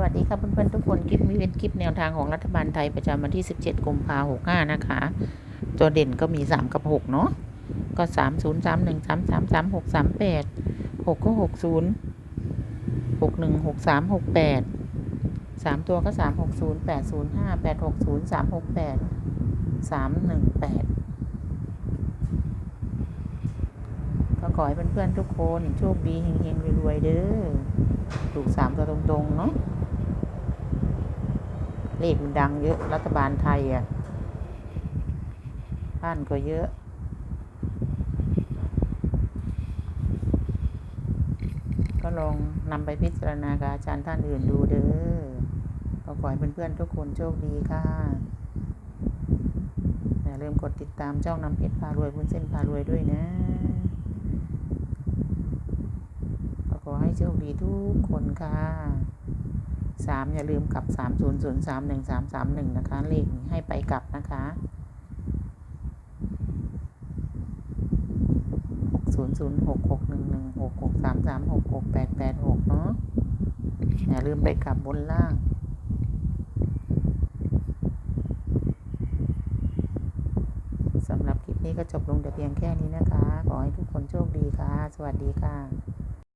วัสดีครับเพื่อนๆทุกคนคลิปนี้เป็นคลิปแนวทางของรัฐบาลไทยประจำวันที่ 17กุมภาพันธ์65 นะคะ ตัวเด่นก็มี 3 กับ 6 เนาะก็ 3 0 3 1 3 3 3 6 3 8 6 ก็ 6 0 6 1 6 3 6 8 3 ตัวก็ 3 6 0 8 0 5 8 6 0 3 6 8 3 1 8 ก็ขอให้เพื่อนๆทุกคน โชคดีเฮงๆรวยๆเด้อถูกสามตัวตรง ๆ เนาะ เลขมันดังเยอะ รัฐบาลไทยอะบ้านก็เยอะ ก็ลองนำไปพิจารณากับอาจารย์ท่านอื่นดูเด้อก็ขอให้เพื่อนๆทุกคนโชคดีค่ะอย่าลืมกดติดตามช่องน้ำเพชรพารวยพุ้นเส้นพารวยด้วยนะก็ขอให้โชคดีทุกคนค่ะ สามอย่าลืมกลับสามศูนย์ศูนย์สามหนึ่งสามสามหนึ่งนะคะ เลขนี้ให้ไปกลับนะคะหกศูนย์ศูนย์หกหกหนึ่งหนึ่งหกหกสามสามหกหกแปดแปดหกเนาะอย่าลืมไปกลับบนล่างสำหรับคลิปนี้ก็จบลงแต่เพียงแค่นี้นะคะ ขอให้ทุกคนโชคดีค่ะ สวัสดีค่ะ